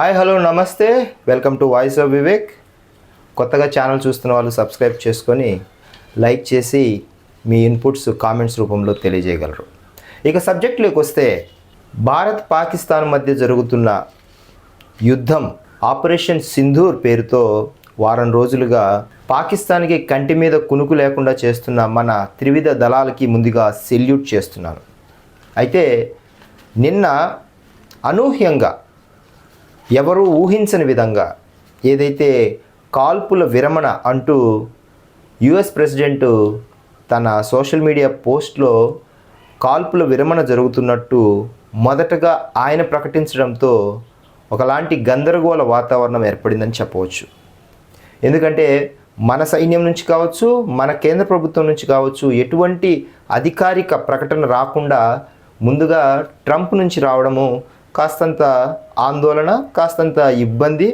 Hi hello నమస్తే. Welcome to voice of Vivek. కొత్తగా channel చూస్తున్న వాళ్ళు సబ్స్క్రైబ్ చేసుకొని లైక్ చేసి మీ ఇన్పుట్స్ కామెంట్స్ రూపంలో తెలియజేయగలరు. ఇక సబ్జెక్టులోకి వస్తే భారత్ పాకిస్తాన్ మధ్య జరుగుతున్న యుద్ధం ఆపరేషన్ సింధూర్ పేరుతో వారం రోజులుగా పాకిస్తాన్కి కంటి మీద కునుకు లేకుండా చేస్తున్న మన త్రివిధ దళాలకి ముందుగా సెల్యూట్ చేస్తున్నాను అయితే నిన్న అనూహ్యంగా ఎవరూ ఊహించని విధంగా ఏదైతే కాల్పుల విరమణ అంటూ యుఎస్ ప్రెసిడెంట్ తన సోషల్ మీడియా పోస్ట్లో కాల్పుల విరమణ జరుగుతున్నట్టు మొదటగా ఆయన ప్రకటించడంతో ఒకలాంటి గందరగోళ వాతావరణం ఏర్పడిందని చెప్పవచ్చు. ఎందుకంటే మన సైన్యం నుంచి కావచ్చు మన కేంద్ర ప్రభుత్వం నుంచి కావచ్చు ఎటువంటి అధికారిక ప్రకటన రాకుండా ముందుగా ట్రంప్ నుంచి రావడము కాస్తంత ఆందోళన కాస్తంత ఇబ్బంది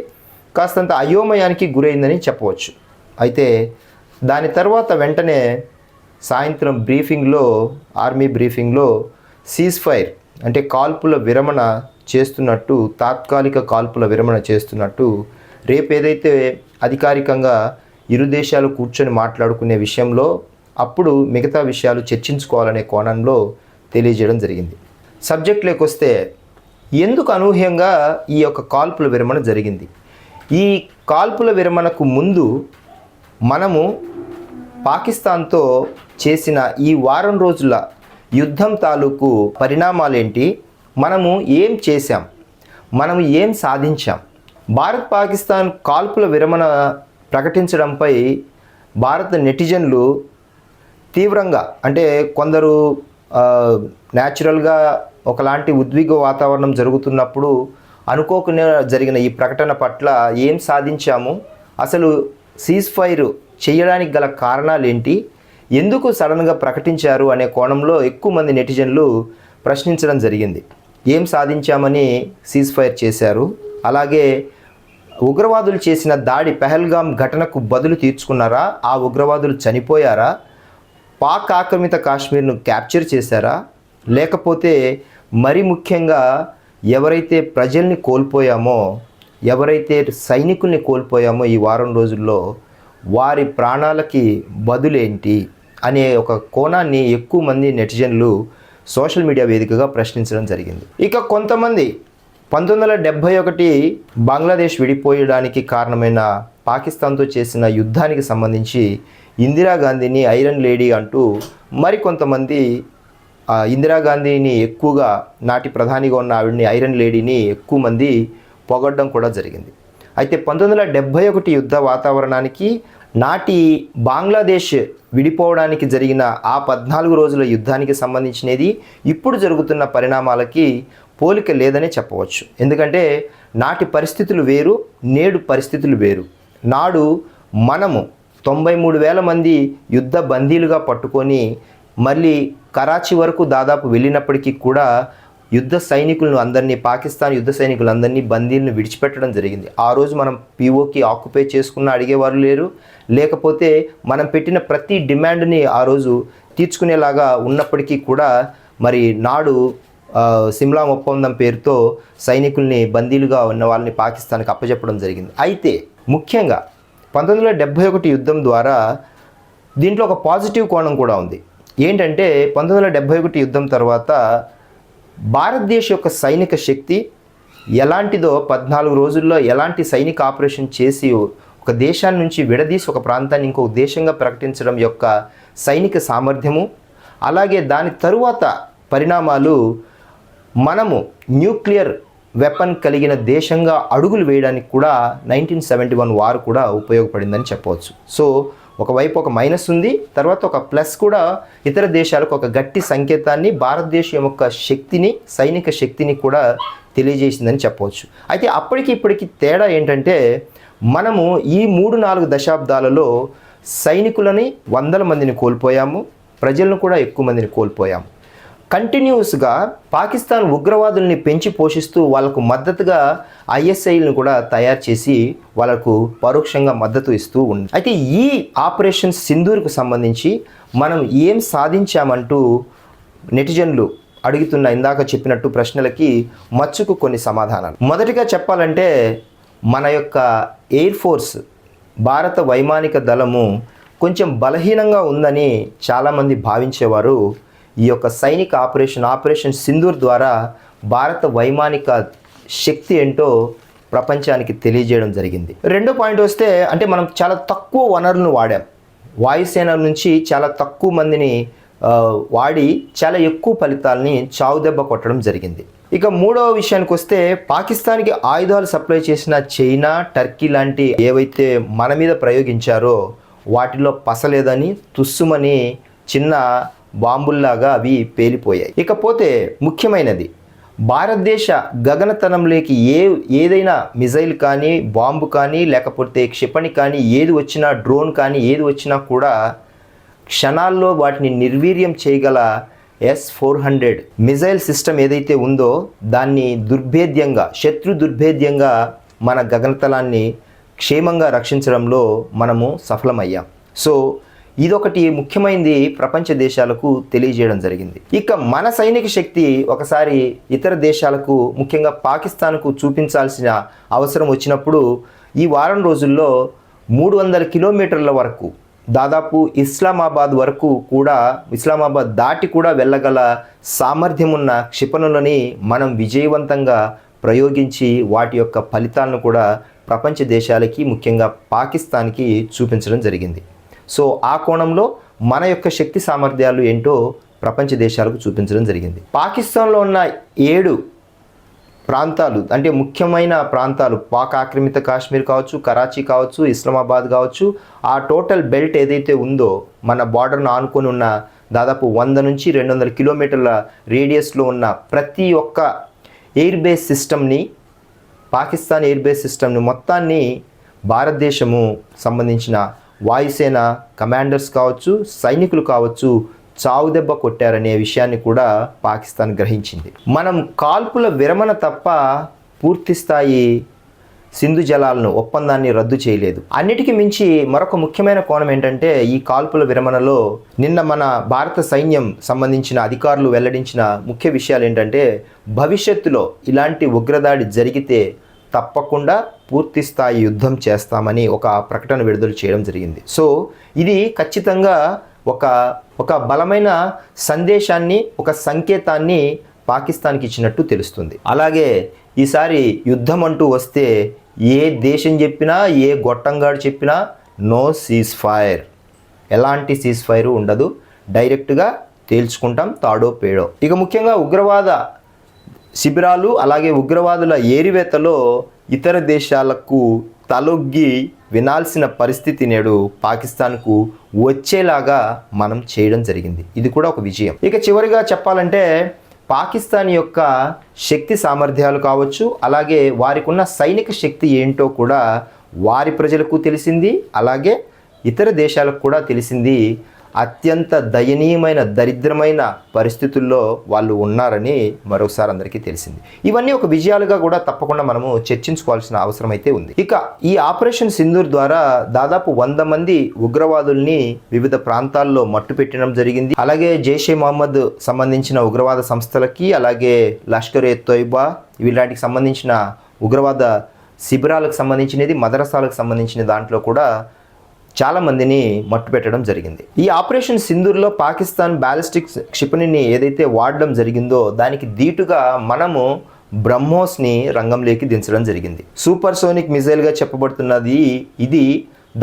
కాస్తంత అయోమయానికి గురైందని చెప్పవచ్చు. అయితే దాని తర్వాత వెంటనే సాయంత్రం బ్రీఫింగ్లో ఆర్మీ బ్రీఫింగ్లో సీజ్ ఫైర్ అంటే కాల్పుల విరమణ చేస్తున్నట్టు తాత్కాలిక కాల్పుల విరమణ చేస్తున్నట్టు రేపు ఏదైతే అధికారికంగా ఇరు దేశాలు కూర్చొని మాట్లాడుకునే విషయంలో అప్పుడు మిగతా విషయాలు చర్చించుకోవాలనే కోణంలో తెలియజేయడం జరిగింది. సబ్జెక్ట్లోకి వస్తే ఎందుకు అనూహ్యంగా ఈ యొక్క కాల్పుల విరమణ జరిగింది? ఈ కాల్పుల విరమణకు ముందు మనము పాకిస్తాన్తో చేసిన ఈ వారం రోజుల యుద్ధం తాలూకు పరిణామాలేంటి? మనము ఏం చేశాం? మనము ఏం సాధించాం? భారత్ పాకిస్తాన్ కాల్పుల విరమణ ప్రకటించడంపై భారత నెటిజన్లు తీవ్రంగా అంటే కొందరు న్యాచురల్గా ఒకలాంటి ఉద్విగ వాతావరణం జరుగుతున్నప్పుడు అనుకోకుండా జరిగిన ఈ ప్రకటన పట్ల ఏం సాధించాము? అసలు సీజ్ ఫైర్ చేయడానికి గల కారణాలు ఏంటి ఎందుకు సడన్గా ప్రకటించారు అనే కోణంలో ఎక్కువ మంది నెటిజన్లు ప్రశ్నించడం జరిగింది. ఏం సాధించామని సీజ్ ఫైర్ చేశారు? అలాగే ఉగ్రవాదులు చేసిన దాడి పెహల్గాం ఘటనకు బదులు తీర్చుకున్నారా? ఆ ఉగ్రవాదులు చనిపోయారా? పాక్ ఆక్రమిత కాశ్మీర్ను క్యాప్చర్ చేశారా? లేకపోతే మరి ముఖ్యంగా ఎవరైతే ప్రజల్ని కోల్పోయామో ఎవరైతే సైనికుల్ని కోల్పోయామో ఈ వారం రోజుల్లో వారి ప్రాణాలకి బదులేంటి అనే ఒక కోణాన్ని ఎక్కువ మంది నెటిజన్లు సోషల్ మీడియా వేదికగా ప్రశ్నించడం జరిగింది. ఇక కొంతమంది పంతొమ్మిది వందల డెబ్భై ఒకటి బంగ్లాదేశ్ విడిపోయడానికి కారణమైన పాకిస్తాన్తో చేసిన యుద్ధానికి సంబంధించి ఇందిరాగాంధీని ఐరన్ లేడీ అంటూ మరికొంతమంది ఇందిరాగాంధీని ఎక్కువగా నాటి ప్రధానిగా ఉన్న ఆవిడని ఐరన్ లేడీని ఎక్కువ మంది పొగడ్డం కూడా జరిగింది. అయితే పంతొమ్మిది వందల డెబ్భై ఒకటి యుద్ధ వాతావరణానికి నాటి బంగ్లాదేశ్ విడిపోవడానికి జరిగిన ఆ పద్నాలుగు రోజుల యుద్ధానికి సంబంధించినది ఇప్పుడు జరుగుతున్న పరిణామాలకి పోలిక లేదనే చెప్పవచ్చు. ఎందుకంటే నాటి పరిస్థితులు వేరు నేడు పరిస్థితులు వేరు. నాడు మనము తొంభై మూడు వేల మంది యుద్ధ బందీలుగా పట్టుకొని మళ్ళీ కరాచీ వరకు దాదాపు వెళ్ళినప్పటికీ కూడా యుద్ధ సైనికులను అందరినీ పాకిస్తాన్ యుద్ధ సైనికులందరినీ బందీలను విడిచిపెట్టడం జరిగింది. ఆ రోజు మనం పీఓకి ఆక్యుపై చేసుకున్న అడిగేవారు లేరు. లేకపోతే మనం పెట్టిన ప్రతి డిమాండ్ని ఆ రోజు తీర్చుకునేలాగా ఉన్నప్పటికీ కూడా మరి నాడు సిమ్లా ఒప్పందం పేరుతో సైనికుల్ని బందీలుగా ఉన్న వాళ్ళని పాకిస్తాన్కి అప్పచెప్పడం జరిగింది. అయితే ముఖ్యంగా పంతొమ్మిది వందల డెబ్భై ఒకటి యుద్ధం ద్వారా దీంట్లో ఒక పాజిటివ్ కోణం కూడా ఉంది. ఏంటంటే పంతొమ్మిది వందల డెబ్భై ఒకటి యుద్ధం తర్వాత భారతదేశ యొక్క సైనిక శక్తి ఎలాంటిదో పద్నాలుగు రోజుల్లో ఎలాంటి సైనిక ఆపరేషన్ చేసి ఒక దేశాన్ని నుంచి విడదీసి ఒక ప్రాంతాన్ని ఇంకొక దేశంగా ప్రకటించడం యొక్క సైనిక సామర్థ్యము అలాగే దాని తరువాత పరిణామాలు మనము న్యూక్లియర్ వెపన్ కలిగిన దేశంగా అడుగులు వేయడానికి కూడా నైన్టీన్ సెవెంటీ వన్ వార్ కూడా ఉపయోగపడిందని చెప్పవచ్చు. సో ఒకవైపు ఒక మైనస్ ఉంది తర్వాత ఒక ప్లస్ కూడా ఇతర దేశాలకు ఒక గట్టి సంకేతాన్ని భారతదేశం యొక్క శక్తిని సైనిక శక్తిని కూడా తెలియజేసిందని చెప్పవచ్చు. అయితే అప్పటికి ఇప్పటికి తేడా ఏంటంటే మనము ఈ మూడు నాలుగు దశాబ్దాలలో సైనికులని వందల మందిని కోల్పోయాము ప్రజలను కూడా ఎక్కువ మందిని కోల్పోయాము. కంటిన్యూస్గా పాకిస్తాన్ ఉగ్రవాదుల్ని పెంచి పోషిస్తూ వాళ్ళకు మద్దతుగా ఐఎస్ఐలను కూడా తయారు చేసి వాళ్ళకు పరోక్షంగా మద్దతు ఇస్తూ ఉంది. అయితే ఈ ఆపరేషన్ సింధూర్కు సంబంధించి మనం ఏం సాధించామంటూ నెటిజన్లు అడుగుతున్న ఇందాక చెప్పినట్టు ప్రశ్నలకి మచ్చుకు కొన్ని సమాధానాలు. మొదటిగా చెప్పాలంటే మన యొక్క ఎయిర్ ఫోర్స్ భారత వైమానిక దళము కొంచెం బలహీనంగా ఉందని చాలామంది భావించేవారు ఈ యొక్క సైనిక ఆపరేషన్ ఆపరేషన్ సింధూర్ ద్వారా భారత వైమానిక శక్తి ఏంటో ప్రపంచానికి తెలియజేయడం జరిగింది. రెండో పాయింట్ వస్తే అంటే మనం చాలా తక్కువ వనరులను వాడాం. వాయుసేన నుంచి చాలా తక్కువ మందిని వాడి చాలా ఎక్కువ ఫలితాలని చావుదెబ్బ కొట్టడం జరిగింది. ఇక మూడవ విషయానికి వస్తే పాకిస్తాన్కి ఆయుధాలు సప్లై చేసిన చైనా టర్కీ లాంటి ఏవైతే మన మీద ప్రయోగించారో వాటిలో పసలేదని తుస్సుమని చిన్న బాంబుల్లాగా అవి పేలిపోయాయి. ఇకపోతే ముఖ్యమైనది భారతదేశ గగనతలంలోకి ఏ ఏదైనా మిజైల్ కానీ బాంబు కానీ లేకపోతే క్షిపణి కానీ ఏది వచ్చినా డ్రోన్ కానీ ఏది వచ్చినా కూడా క్షణాల్లో వాటిని నిర్వీర్యం చేయగల S four hundred missile system ఏదైతే ఉందో దాన్ని దుర్భేద్యంగా శత్రు దుర్భేద్యంగా మన గగనతలాన్ని క్షేమంగా రక్షించడంలో మనము సఫలమయ్యాం. సో ఇదొకటి ముఖ్యమైనది ప్రపంచ దేశాలకు తెలియజేయడం జరిగింది. ఇక మన సైనిక శక్తి ఒకసారి ఇతర దేశాలకు ముఖ్యంగా పాకిస్తాన్కు చూపించాల్సిన అవసరం వచ్చినప్పుడు ఈ వారం రోజుల్లో మూడు వందల కిలోమీటర్ల వరకు దాదాపు ఇస్లామాబాద్ వరకు కూడా ఇస్లామాబాద్ దాటి కూడా వెళ్ళగల సామర్థ్యం ఉన్న క్షిపణులని మనం విజయవంతంగా ప్రయోగించి వాటి యొక్క ఫలితాలను కూడా ప్రపంచ దేశాలకి ముఖ్యంగా పాకిస్తాన్కి చూపించడం జరిగింది. సో ఆ కోణంలో మన యొక్క శక్తి సామర్థ్యాలు ఏంటో ప్రపంచ దేశాలకు చూపించడం జరిగింది. పాకిస్తాన్లో ఉన్న ఏడు ప్రాంతాలు అంటే ముఖ్యమైన ప్రాంతాలు పాక్ ఆక్రమిత కాశ్మీర్ కావచ్చు కరాచీ కావచ్చు ఇస్లామాబాద్ కావచ్చు ఆ టోటల్ బెల్ట్ ఏదైతే ఉందో మన బార్డర్ను ఆనుకొని ఉన్న దాదాపు వంద నుంచి రెండు వందల కిలోమీటర్ల రేడియస్లో ఉన్న ప్రతి ఒక్క ఎయిర్ బేస్ సిస్టమ్ని పాకిస్తాన్ ఎయిర్ బేస్ సిస్టమ్ని మొత్తాన్ని భారతదేశము సంబంధించిన వాయుసేన కమాండర్స్ కావచ్చు సైనికులు కావచ్చు చావు దెబ్బ కొట్టారనే విషయాన్ని కూడా పాకిస్తాన్ గ్రహించింది. మనం కాల్పుల విరమణ తప్ప పూర్తి స్థాయి సింధు జలాలను ఒప్పందాన్ని రద్దు చేయలేదు. అన్నిటికీ మించి మరొక ముఖ్యమైన కోణం ఏంటంటే ఈ కాల్పుల విరమణలో నిన్న మన భారత సైన్యం సంబంధించిన అధికారులు వెల్లడించిన ముఖ్య విషయాలు ఏంటంటే భవిష్యత్తులో ఇలాంటి ఉగ్రదాడి జరిగితే తప్పకుండా పూర్తి స్థాయి యుద్ధం చేస్తామని ఒక ప్రకటన విడుదల చేయడం జరిగింది. సో ఇది ఖచ్చితంగా ఒక ఒక బలమైన సందేశాన్ని ఒక సంకేతాన్ని పాకిస్తాన్కి ఇచ్చినట్టు తెలుస్తుంది. అలాగే ఈసారి యుద్ధం అంటూ వస్తే ఏ దేశం చెప్పినా ఏ గొట్టంగాడు చెప్పినా నో సీజ్ ఫైర్ ఎలాంటి సీజ్ ఫైర్ ఉండదు. డైరెక్ట్గా తేల్చుకుంటాం తాడో పేడో. ఇక ముఖ్యంగా ఉగ్రవాద శిబిరాలు అలాగే ఉగ్రవాదుల ఏరివేతలో ఇతర దేశాలకు తలొగ్గి వినాల్సిన పరిస్థితి నేడు పాకిస్తాన్కు వచ్చేలాగా మనం చేయడం జరిగింది. ఇది కూడా ఒక విజయం. ఇక చివరిగా చెప్పాలంటే పాకిస్తాన్ యొక్క శక్తి సామర్థ్యాలు కావచ్చు అలాగే వారికి ఉన్న సైనిక శక్తి ఏంటో కూడా వారి ప్రజలకు తెలిసింది అలాగే ఇతర దేశాలకు కూడా తెలిసింది అత్యంత దయనీయమైన దరిద్రమైన పరిస్థితుల్లో వాళ్ళు ఉన్నారని మరోసారి అందరికీ తెలిసింది. ఇవన్నీ ఒక విజయాలుగా కూడా తప్పకుండా మనము చర్చించుకోవాల్సిన అవసరం అయితే ఉంది. ఇక ఈ ఆపరేషన్ సింధూర్ ద్వారా దాదాపు వంద మంది ఉగ్రవాదుల్ని వివిధ ప్రాంతాల్లో మట్టు పెట్టడం జరిగింది. అలాగే జైషే మహమ్మద్ సంబంధించిన ఉగ్రవాద సంస్థలకి అలాగే లష్కర్ ఏ తోయిబా వీలాంటికి సంబంధించిన ఉగ్రవాద శిబిరాలకు సంబంధించినది మదరసాలకు సంబంధించిన దాంట్లో కూడా చాలా మందిని మట్టు పెట్టడం జరిగింది. ఈ ఆపరేషన్ సింధూర్లో పాకిస్తాన్ బ్యాలిస్టిక్ క్షిపణిని ఏదైతే వాడడం జరిగిందో దానికి దీటుగా మనము బ్రహ్మోస్ని రంగంలోకి దించడం జరిగింది. సూపర్ సోనిక్ మిజైల్గా చెప్పబడుతున్నది ఇది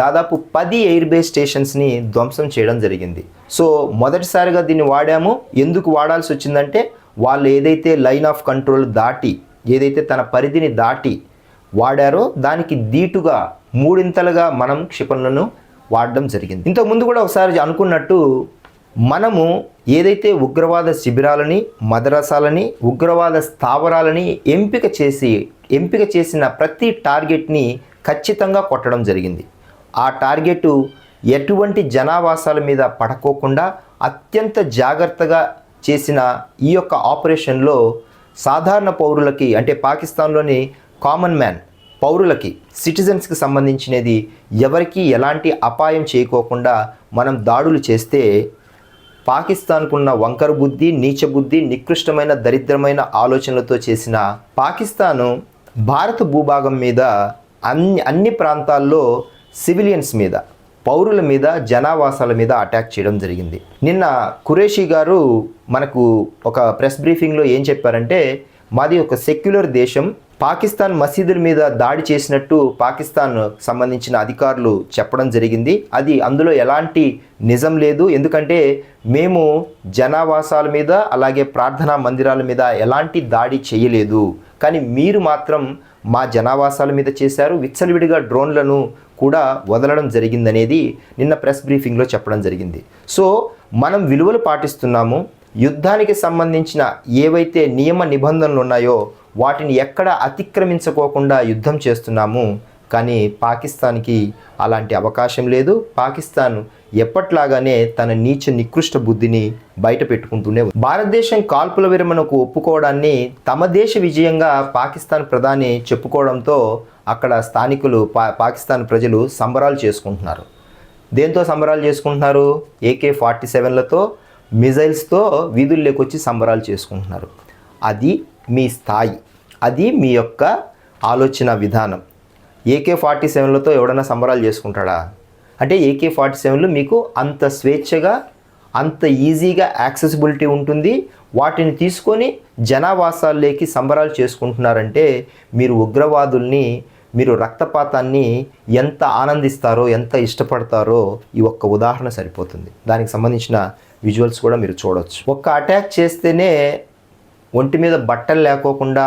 దాదాపు పది ఎయిర్ బేస్ స్టేషన్స్ని ధ్వంసం చేయడం జరిగింది. సో మొదటిసారిగా దీన్ని వాడాము. ఎందుకు వాడాల్సి వచ్చిందంటే వాళ్ళు ఏదైతే లైన్ ఆఫ్ కంట్రోల్ దాటి ఏదైతే తన పరిధిని దాటి వాడారో దానికి దీటుగా మూడింతలుగా మనం క్షిపణులను వాడడం జరిగింది. ఇంతకు ముందు కూడా ఒకసారి అనుకున్నట్టు మనము ఏదైతే ఉగ్రవాద శిబిరాలని మదరసాలని ఉగ్రవాద స్థావరాలని ఎంపిక చేసి ఎంపిక చేసిన ప్రతి టార్గెట్ని ఖచ్చితంగా కొట్టడం జరిగింది. ఆ టార్గెట్ ఎటువంటి జనావాసాల మీద పడకోకుండా అత్యంత జాగ్రత్తగా చేసిన ఈ యొక్క ఆపరేషన్లో సాధారణ పౌరులకి అంటే పాకిస్తాన్లోని కామన్ మ్యాన్ పౌరులకి సిటిజన్స్కి సంబంధించినది ఎవరికి ఎలాంటి అపాయం చేయకోకుండా మనం దాడులు చేస్తే పాకిస్తాన్కున్న వంకర బుద్ధి నీచ బుద్ధి నికృష్టమైన దరిద్రమైన ఆలోచనలతో చేసిన పాకిస్తాను భారత భూభాగం మీద అన్ని అన్ని ప్రాంతాల్లో సివిలియన్స్ మీద పౌరుల మీద జనావాసాల మీద అటాక్ చేయడం జరిగింది. నిన్న కురేషి గారు మనకు ఒక ప్రెస్ బ్రీఫింగ్లో ఏం చెప్పారంటే మాది ఒక సెక్యులర్ దేశం పాకిస్తాన్ మసీదుల మీద దాడి చేసినట్టు పాకిస్తాన్ సంబంధించిన అధికారులు చెప్పడం జరిగింది. అది అందులో ఎలాంటి నిజం లేదు. ఎందుకంటే మేము జనావాసాల మీద అలాగే ప్రార్థనా మందిరాల మీద ఎలాంటి దాడి చేయలేదు. కానీ మీరు మాత్రం మా జనావాసాల మీద చేశారు. విచ్చలవిడిగా డ్రోన్లను కూడా వదలడం జరిగిందనేది నిన్న ప్రెస్ బ్రీఫింగ్లో చెప్పడం జరిగింది. సో మనం విలువలు పాటిస్తున్నాము. యుద్ధానికి సంబంధించిన ఏవైతే నియమ నిబంధనలు ఉన్నాయో వాటిని ఎక్కడ అతిక్రమించుకోకుండా యుద్ధం చేస్తున్నాము. కానీ పాకిస్తాన్కి అలాంటి అవకాశం లేదు. పాకిస్తాన్ ఎప్పట్లాగానే తన నీచ నికృష్ట బుద్ధిని బయట పెట్టుకుంటూనే ఉంది. భారతదేశం కాల్పుల విరమణకు ఒప్పుకోవడాన్ని తమ దేశ విజయంగా పాకిస్తాన్ ప్రధాని చెప్పుకోవడంతో అక్కడ స్థానికులు పా పాకిస్తాన్ ప్రజలు సంబరాలు చేసుకుంటున్నారు. దేంతో సంబరాలు చేసుకుంటున్నారు? ఏకే ఫార్టీ సెవెన్లతో మిజైల్స్తో వీధుల్లోకి వచ్చి సంబరాలు చేసుకుంటున్నారు. అది మీ స్థాయి. అది మీ యొక్క ఆలోచన విధానం. ఏకే ఫార్టీ సెవెన్లతో ఎవడన్నా సంబరాలు చేసుకుంటాడా? అంటే ఏకే ఫార్టీ సెవెన్లు మీకు అంత స్వేచ్ఛగా అంత ఈజీగా యాక్సెసిబిలిటీ ఉంటుంది. వాటిని తీసుకొని జనావాసాల్లోకి సంబరాలు చేసుకుంటున్నారంటే మీరు ఉగ్రవాదుల్ని మీరు రక్తపాతాన్ని ఎంత ఆనందిస్తారో ఎంత ఇష్టపడతారో ఈ ఒక్క ఉదాహరణ సరిపోతుంది. దానికి సంబంధించిన విజువల్స్ కూడా మీరు చూడవచ్చు ఒక్క అటాక్ చేస్తేనే ఒంటి మీద బట్టలు లేకోకుండా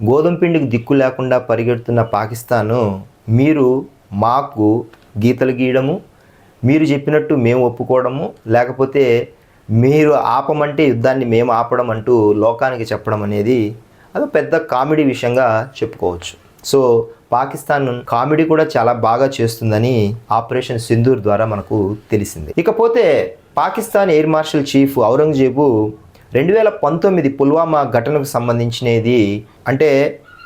గోధుమ పిండికి దిక్కు లేకుండా పరిగెడుతున్న పాకిస్తాను మీరు మాకు గీతలు గీయడము మీరు చెప్పినట్టు మేము ఒప్పుకోవడము లేకపోతే మీరు ఆపమంటే యుద్ధాన్ని మేము ఆపడం అంటూ లోకానికి చెప్పడం అనేది అది పెద్ద కామెడీ విషయంగా చెప్పుకోవచ్చు. సో పాకిస్తాన్ కామెడీ కూడా చాలా బాగా చేస్తుందని ఆపరేషన్ సింధూర్ ద్వారా మనకు తెలిసింది. ఇకపోతే Pakistan air marshal chief Aurangzeb రెండు వేల పంతొమ్మిది పుల్వామా ఘటనకు సంబంధించినది అంటే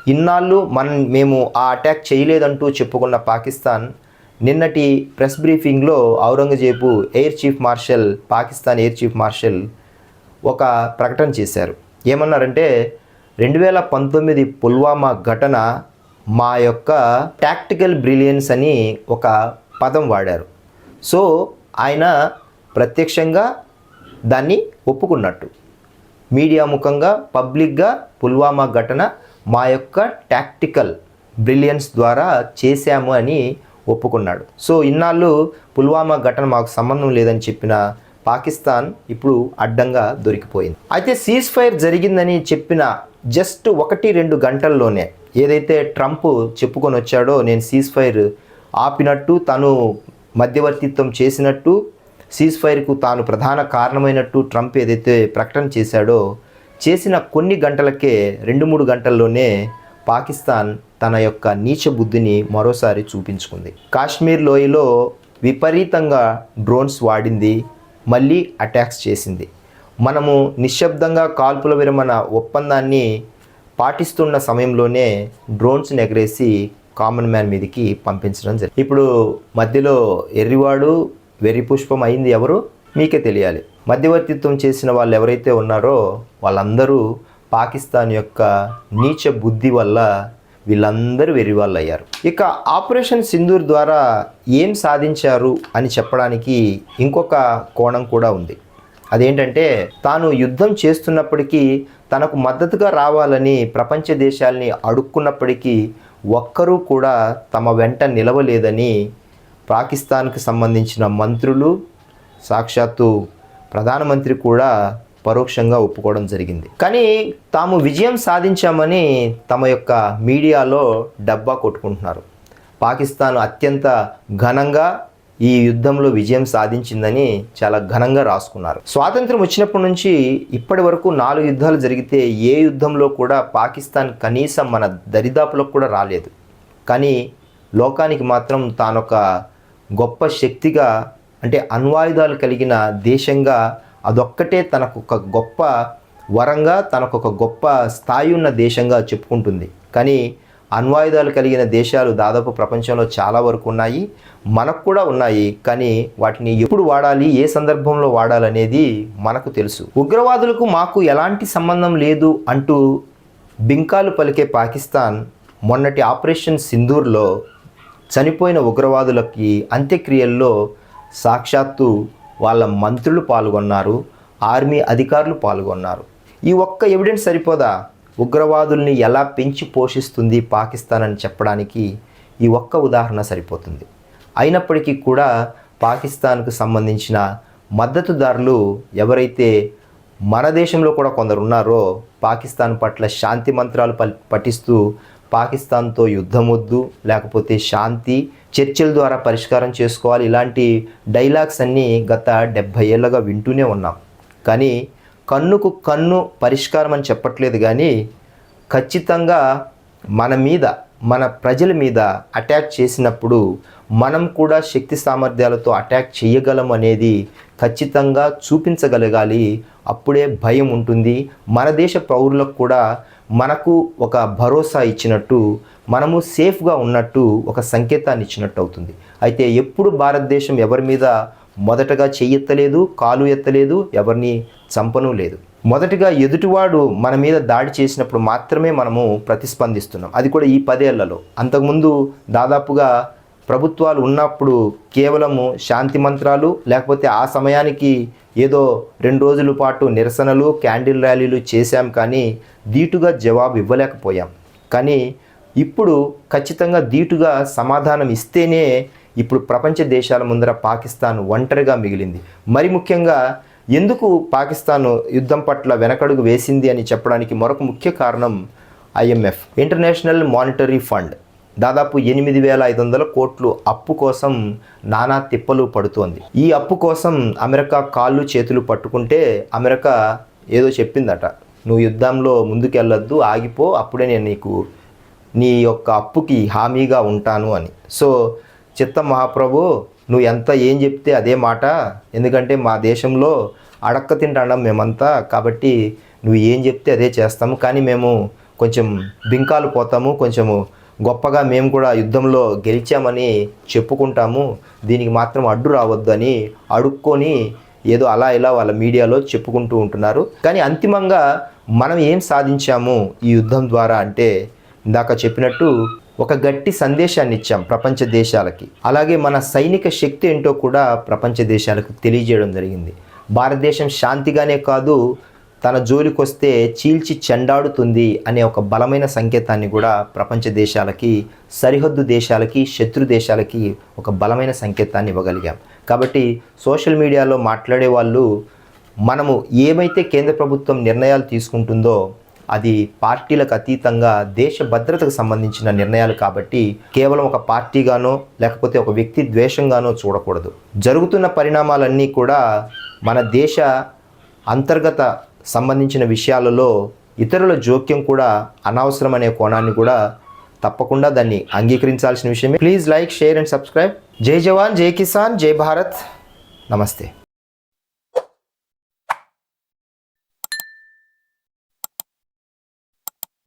ఇన్నాళ్ళు మనం మేము ఆ అటాక్ చేయలేదంటూ చెప్పుకున్న పాకిస్తాన్ నిన్నటి press బ్రీఫింగ్లో Aurangzeb air chief marshal Pakistan air chief marshal ఒక ప్రకటన చేశారు. ఏమన్నారంటే రెండు వేల పంతొమ్మిది పుల్వామా ఘటన మా యొక్క టాక్టికల్ బ్రిలియన్స్ అని ఒక పదం వాడారు. సో ఆయన ప్రత్యక్షంగా దాన్ని ఒప్పుకున్నట్టు. మీడియా ముఖంగా పబ్లిక్గా పుల్వామా ఘటన మా యొక్క టాక్టికల్ బ్రిలియన్స్ ద్వారా చేశాము అని ఒప్పుకున్నాడు. సో ఇన్నాళ్ళు పుల్వామా ఘటన మాకు సంబంధం లేదని చెప్పిన పాకిస్తాన్ ఇప్పుడు అడ్డంగా దొరికిపోయింది. అయితే సీజ్ ఫైర్ జరిగిందని చెప్పిన జస్ట్ ఒకటి రెండు గంటల్లోనే ఏదైతే ట్రంప్ చెప్పుకొని వచ్చాడో నేను సీజ్ ఫైర్ ఆపినట్టు తను మధ్యవర్తిత్వం చేసినట్టు సీజ్ ఫైర్కు తాను ప్రధాన కారణమైనట్టు ట్రంప్ ఏదైతే ప్రకటన చేశాడో చేసిన కొన్ని గంటలకే రెండు మూడు గంటల్లోనే పాకిస్తాన్ తన యొక్క నీచ బుద్ధిని మరోసారి చూపించుకుంది. కాశ్మీర్ లోయలో విపరీతంగా డ్రోన్స్ వాడింది మళ్ళీ అటాక్స్ చేసింది. మనము నిశ్శబ్దంగా కాల్పుల విరమణ ఒప్పందాన్ని పాటిస్తున్న సమయంలోనే డ్రోన్స్ని ఎగరేసి కామన్ మ్యాన్ మీదకి పంపించడం జరిగింది. ఇప్పుడు మధ్యలో ఎర్రివాడు వెర్రి పుష్పం అయింది ఎవరు? మీకే తెలియాలి. మధ్యవర్తిత్వం చేసిన వాళ్ళు ఎవరైతే ఉన్నారో వాళ్ళందరూ పాకిస్తాన్ యొక్క నీచ బుద్ధి వల్ల వీళ్ళందరూ వెర్రి వాళ్ళు అయ్యారు ఇక ఆపరేషన్ సింధూర్ ద్వారా ఏం సాధించారు అని చెప్పడానికి ఇంకొక కోణం కూడా ఉంది. అదేంటంటే తాను యుద్ధం చేస్తున్నప్పటికీ తనకు మద్దతుగా రావాలని ప్రపంచ దేశాల్ని అడుక్కున్నప్పటికీ ఒక్కరూ కూడా తమ వెంట నిలవలేదని పాకిస్తాన్కి సంబంధించిన మంత్రులు సాక్షాత్తు ప్రధానమంత్రి కూడా పరోక్షంగా ఒప్పుకోవడం జరిగింది. కానీ తాము విజయం సాధించామని తమ యొక్క మీడియాలో డబ్బా కొట్టుకుంటున్నారు. పాకిస్తాన్ అత్యంత ఘనంగా ఈ యుద్ధంలో విజయం సాధించిందని చాలా ఘనంగా రాసుకున్నారు. స్వాతంత్రం వచ్చినప్పటి నుంచి ఇప్పటి వరకు నాలుగు యుద్ధాలు జరిగితే ఏ యుద్ధంలో కూడా పాకిస్తాన్ కనీసం మన దరిదాపులకు కూడా రాలేదు. కానీ లోకానికి మాత్రం తానొక గొప్ప శక్తిగా అంటే అణ్వాయుధాలు కలిగిన దేశంగా అదొక్కటే తనకొక గొప్ప వరంగా తనకొక గొప్ప స్థాయి ఉన్న దేశంగా చెప్పుకుంటుంది. కానీ అణ్వాయుధాలు కలిగిన దేశాలు దాదాపు ప్రపంచంలో చాలా వరకు ఉన్నాయి మనకు కూడా ఉన్నాయి. కానీ వాటిని ఎప్పుడు వాడాలి ఏ సందర్భంలో వాడాలనేది మనకు తెలుసు. ఉగ్రవాదులకు మాకు ఎలాంటి సంబంధం లేదు అంటూ బింకాలు పలికే పాకిస్తాన్ మొన్నటి ఆపరేషన్ సింధూర్లో చనిపోయిన ఉగ్రవాదులకి అంత్యక్రియల్లో సాక్షాత్తు వాళ్ళ మంత్రులు పాల్గొన్నారు ఆర్మీ అధికారులు పాల్గొన్నారు. ఈ ఒక్క ఎవిడెన్స్ సరిపోదా? ఉగ్రవాదుల్ని ఎలా పెంచి పోషిస్తుంది పాకిస్తాన్ అని చెప్పడానికి ఈ ఒక్క ఉదాహరణ సరిపోతుంది. అయినప్పటికీ కూడా పాకిస్తాన్కు సంబంధించిన మద్దతుదారులు ఎవరైతే మన దేశంలో కూడా కొందరు ఉన్నారో పాకిస్తాన్ పట్ల శాంతి మంత్రాలు ప పఠిస్తూ పాకిస్తాన్తో యుద్ధం వద్దు లేకపోతే శాంతి చర్చల ద్వారా పరిష్కారం చేసుకోవాలి. ఇలాంటి డైలాగ్స్ అన్నీ గత డెబ్భై ఏళ్ళగా వింటూనే ఉన్నాం. కానీ కన్నుకు కన్ను పరిష్కారం అని చెప్పట్లేదు కానీ ఖచ్చితంగా మన మీద మన ప్రజల మీద అటాక్ చేసినప్పుడు మనం కూడా శక్తి సామర్థ్యాలతో అటాక్ చేయగలం అనేది ఖచ్చితంగా చూపించగలగాలి. అప్పుడే భయం ఉంటుంది. మన దేశ పౌరులకు కూడా మనకు ఒక భరోసా ఇచ్చినట్టు మనము సేఫ్గా ఉన్నట్టు ఒక సంకేతాన్ని ఇచ్చినట్టు అవుతుంది. అయితే ఎప్పుడు భారతదేశం ఎవరి మీద మొదటగా చెయ్యెత్తలేదు కాలు ఎత్తలేదు ఎవరిని చంపను లేదు. మొదటిగా ఎదుటివాడు మన మీద దాడి చేసినప్పుడు మాత్రమే మనము ప్రతిస్పందిస్తున్నాం. అది కూడా ఈ పదేళ్ళలో. అంతకుముందు దాదాపుగా ప్రభుత్వాలు ఉన్నప్పుడు కేవలము శాంతి మంత్రాలు లేకపోతే ఆ సమయానికి ఏదో రెండు రోజుల పాటు నిరసనలు క్యాండిల్ ర్యాలీలు చేశాం కానీ ధీటుగా జవాబు ఇవ్వలేకపోయాం కానీ ఇప్పుడు ఖచ్చితంగా ధీటుగా సమాధానం ఇస్తేనే ఇప్పుడు ప్రపంచ దేశాల ముందర పాకిస్తాన్ ఒంటరిగా మిగిలింది. మరి ముఖ్యంగా ఎందుకు పాకిస్తాన్ యుద్ధం పట్ల వెనకడుగు వేసింది అని చెప్పడానికి మరొక ముఖ్య కారణం ఐఎంఎఫ్ ఇంటర్నేషనల్ మానిటరీ ఫండ్. దాదాపు ఎనిమిది వేల ఐదు వందల కోట్లు అప్పు కోసం నానా తిప్పలు పడుతోంది. ఈ అప్పు కోసం అమెరికా కాళ్ళు చేతులు పట్టుకుంటే అమెరికా ఏదో చెప్పిందట. నువ్వు యుద్ధంలో ముందుకెళ్ళొద్దు ఆగిపో అప్పుడే నేను నీకు నీ యొక్క అప్పుకి హామీగా ఉంటాను అని. సో చిత్త మహాప్రభు నువ్వు ఎంత ఏం చెప్తే అదే మాట. ఎందుకంటే మా దేశంలో అడక్క తింటాం మేమంతా కాబట్టి నువ్వు ఏం చెప్తే అదే చేస్తాము. కానీ మేము కొంచెం బింకాలు పోతాము కొంచెము గొప్పగా మేము కూడా యుద్ధంలో గెలిచామని చెప్పుకుంటాము. దీనికి మాత్రం అడ్డు రావద్దు అని అడుక్కొని ఏదో అలా ఇలా వాళ్ళ మీడియాలో చెప్పుకుంటూ ఉంటున్నారు. కానీ అంతిమంగా మనం ఏం సాధించాము ఈ యుద్ధం ద్వారా అంటే ఇందాక చెప్పినట్టు ఒక గట్టి సందేశాన్ని ఇచ్చాం ప్రపంచ దేశాలకి. అలాగే మన సైనిక శక్తి ఏంటో కూడా ప్రపంచ దేశాలకు తెలియజేయడం జరిగింది. భారతదేశం శాంతిగానే కాదు తన జోలికొస్తే చీల్చి చెండాడుతుంది అనే ఒక బలమైన సంకేతాన్ని కూడా ప్రపంచ దేశాలకి సరిహద్దు దేశాలకి శత్రు దేశాలకి ఒక బలమైన సంకేతాన్ని ఇవ్వగలిగాం. కాబట్టి సోషల్ మీడియాలో మాట్లాడే వాళ్ళు మనము ఏమైతే కేంద్ర ప్రభుత్వం నిర్ణయాలు తీసుకుంటుందో అది పార్టీలకు అతీతంగా దేశ భద్రతకు సంబంధించిన నిర్ణయాలు కాబట్టి కేవలం ఒక పార్టీగానో లేకపోతే ఒక వ్యక్తి ద్వేషంగానో చూడకూడదు. జరుగుతున్న పరిణామాలన్నీ కూడా మన దేశ అంతర్గత సంబంధించిన విషయాలలో ఇతరుల జోక్యం కూడా అనవసరం అనే కోణాన్ని కూడా తప్పకుండా దాన్ని అంగీకరించాల్సిన విషయమే. Please like share and subscribe. జై జవాన్ జై కిసాన్ జై భారత్. నమస్తే.